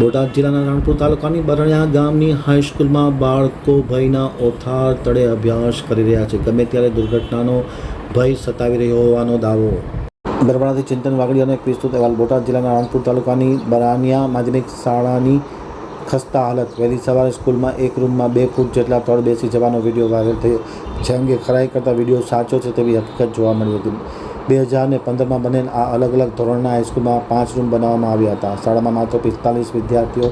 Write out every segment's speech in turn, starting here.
બોટાદ જિલ્લાના રાણપુર તાલુકાની બરણિયા ગામની હાઈસ્કૂલમાં બાળકો ભયના ઓથાર તળે અભ્યાસ કરી રહ્યા છે. ગમે ત્યારે દુર્ઘટનાનો ભય સતાવી રહ્યો હોવાનો દાવો. બરવાળાથી ચિંતન વાગડી અને એક વિસ્તૃત અહેવાલ. બોટાદ જિલ્લાના રાણપુર તાલુકાની બરાનિયા માધ્યમિક શાળાની ખસ્તા હાલત. વહેલી સવારે સ્કૂલમાં એક રૂમમાં બે ફૂટ જેટલા તળ બેસી જવાનો વીડિયો વાયરલ થયો. જે અંગે ખરાઈ કરતા વીડિયો સાચો છે તેવી હકીકત જોવા મળી હતી. બે હજાર ને પંદરમાં બનેલ આ અલગ અલગ ધોરણના હાઈસ્કૂલમાં પાંચ રૂમ બનાવવામાં આવ્યા હતા. શાળામાં માત્ર પિસ્તાલીસ વિદ્યાર્થીઓ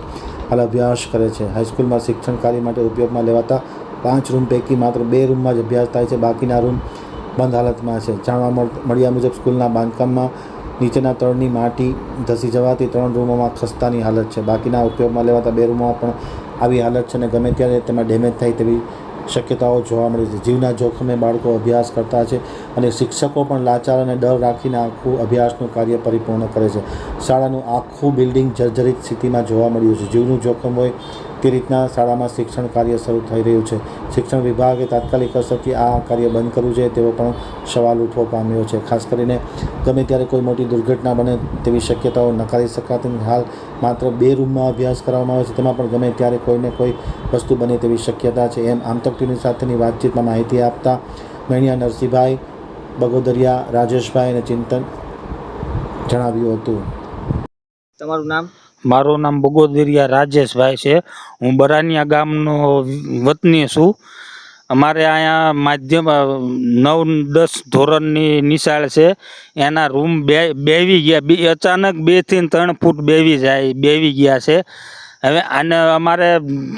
હાલ અભ્યાસ કરે છે. હાઈસ્કૂલમાં શિક્ષણ કાર્ય માટે ઉપયોગમાં લેવાતા પાંચ રૂમ પૈકી માત્ર બે રૂમમાં જ અભ્યાસ થાય છે. બાકીના રૂમ બંધ હાલતમાં છે. જાણવા મળ- મળ્યા મુજબ સ્કૂલના બાંધકામમાં નીચેના તળની માટી ધસી જવાથી ત્રણ રૂમોમાં ખસ્તાની હાલત છે. બાકીના ઉપયોગમાં લેવાતા બે રૂમોમાં પણ આવી હાલત છે અને ગમે ત્યારે તેમાં ડેમેજ થાય તેવી શક્યતાઓ જોવા મળી છે. જીવના જોખમે બાળકો અભ્યાસ કરતા છે અને શિક્ષકો પણ લાચાર અને ડર રાખીને આખું અભ્યાસનું કાર્ય પરિપૂર્ણ કરે છે. શાળાનું આખું બિલ્ડિંગ જર્જરિત સ્થિતિમાં જોવા મળ્યું છે. જીવનું જોખમ હોય તે રીતના શાળામાં શિક્ષણ કાર્ય શરૂ થઈ રહ્યું છે. શિક્ષણ વિભાગે તાત્કાલિક અસરથી આ કાર્ય બંધ કરવું જોઈએ તેવો પણ સવાલ ઉઠવો પામ્યો છે. ખાસ કરીને ગમે ત્યારે કોઈ મોટી દુર્ઘટના બને તેવી શક્યતાઓ નકારી શકાતી હાલ માત્ર બે રૂમમાં અભ્યાસ કરવામાં આવે છે. તેમાં પણ ગમે ત્યારે કોઈને કોઈ વસ્તુ બને તેવી શક્યતા છે. એમ આમતક ટીવી સાથેની વાતચીતમાં માહિતી આપતા મણિયા નરસિંહભાઈ બગોદરિયા રાજેશભાઈ અને ચિંતન જણાવ્યું હતું. તમારું નામ? મારું નામ બગોદરિયા રાજેશભાઈ છે. હું બરાનિયા ગામનો વતની છું. અમારે અહીંયા માધ્યમ નવ દસ ધોરણની નિશાળ છે. એના રૂમ બે બેવી ગયા. બે અચાનક બેથી ત્રણ ફૂટ બેવી જાય બેવી ગયા છે. હવે આને અમારે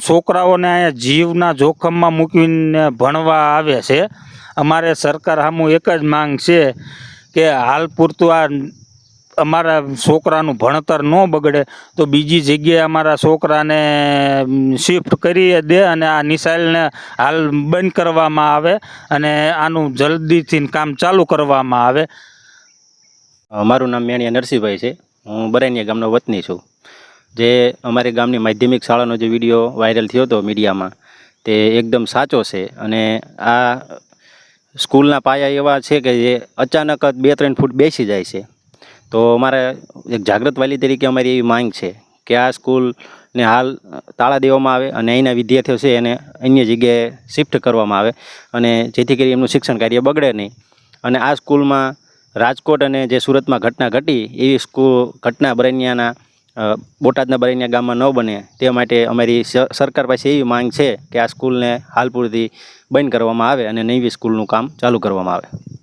છોકરાઓને અહીંયા જીવના જોખમમાં મૂકીને ભણવા આવે છે. અમારે સરકાર સામું એક જ માંગ છે કે હાલ પૂરતું આ અમારા છોકરાનું ભણતર ન બગડે તો બીજી જગ્યાએ અમારા છોકરાને શિફ્ટ કરી દે અને આ મિસાઇલને હાલ બંધ કરવામાં આવે અને આનું જલ્દીથી કામ ચાલુ કરવામાં આવે. મારું નામ મેણિયા નરસિંહભાઈ છે. હું બરેનિયા ગામનો વતની છું. જે અમારી ગામની માધ્યમિક શાળાનો જે વીડિયો વાયરલ થયો હતો મીડિયામાં તે એકદમ સાચો છે. અને આ સ્કૂલના પાયા એવા છે કે જે અચાનક જ બે ત્રણ ફૂટ બેસી જાય છે. તો અમારે એક જાગૃત વાલી તરીકે અમારી એવી માંગ છે કે આ સ્કૂલને હાલ તાળા દેવામાં આવે અને અહીંના વિદ્યાર્થીઓ છે એને અન્ય જગ્યાએ શિફ્ટ કરવામાં આવે અને જેથી કરી એમનું શિક્ષણ કાર્ય બગડે નહીં. અને આ સ્કૂલમાં રાજકોટ અને જે સુરતમાં ઘટના ઘટી એવી સ્કૂલ ઘટના બરૈયાના અ, બોટાદના બરૈયા ગામમાં ન બને તે માટે અમારી સરકાર પાસે એવી માંગ છે કે આ સ્કૂલને હાલ પૂરતી બંધ કરવામાં આવે અને નવી સ્કૂલનું કામ ચાલુ કરવામાં આવે.